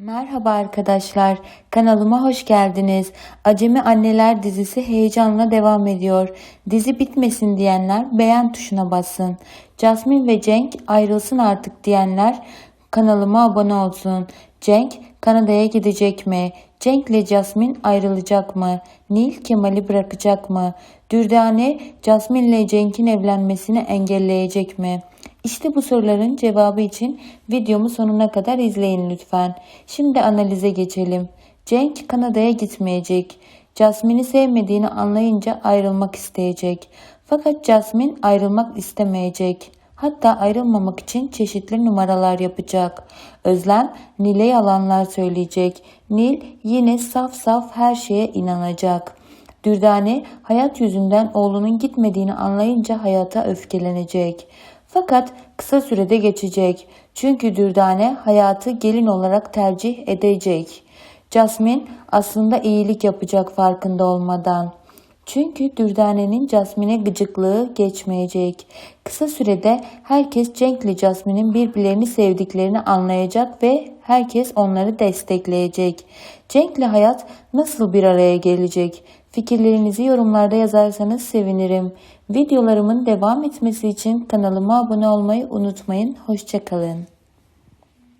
Merhaba arkadaşlar, kanalıma hoş geldiniz. Acemi Anneler dizisi heyecanla devam ediyor. Dizi bitmesin diyenler beğen tuşuna bassın. Jasmine ve Cenk ayrılsın artık diyenler kanalıma abone olsun. Cenk Kanada'ya gidecek mi? Cenk ile Jasmine ayrılacak mı? Nil Kemal'i bırakacak mı? Dürdane Jasmine ile Cenk'in evlenmesini engelleyecek mi? İşte bu soruların cevabı için videomu sonuna kadar izleyin lütfen. Şimdi analize geçelim. Cenk Kanada'ya gitmeyecek. Jasmine'i sevmediğini anlayınca ayrılmak isteyecek. Fakat Jasmine ayrılmak istemeyecek. Hatta ayrılmamak için çeşitli numaralar yapacak. Özlem Nil'e yalanlar söyleyecek. Nil yine saf saf her şeye inanacak. Dürdane hayat yüzünden oğlunun gitmediğini anlayınca hayata öfkelenecek. Fakat kısa sürede geçecek. Çünkü Dürdane hayatı gelin olarak tercih edecek. Jasmine aslında iyilik yapacak farkında olmadan. Çünkü Dürdane'nin Jasmine'e gıcıklığı geçmeyecek. Kısa sürede herkes Cenk ile Jasmine'in birbirlerini sevdiklerini anlayacak ve herkes onları destekleyecek. Cenk ile hayat nasıl bir araya gelecek? Fikirlerinizi yorumlarda yazarsanız sevinirim. Videolarımın devam etmesi için kanalıma abone olmayı unutmayın. Hoşçakalın.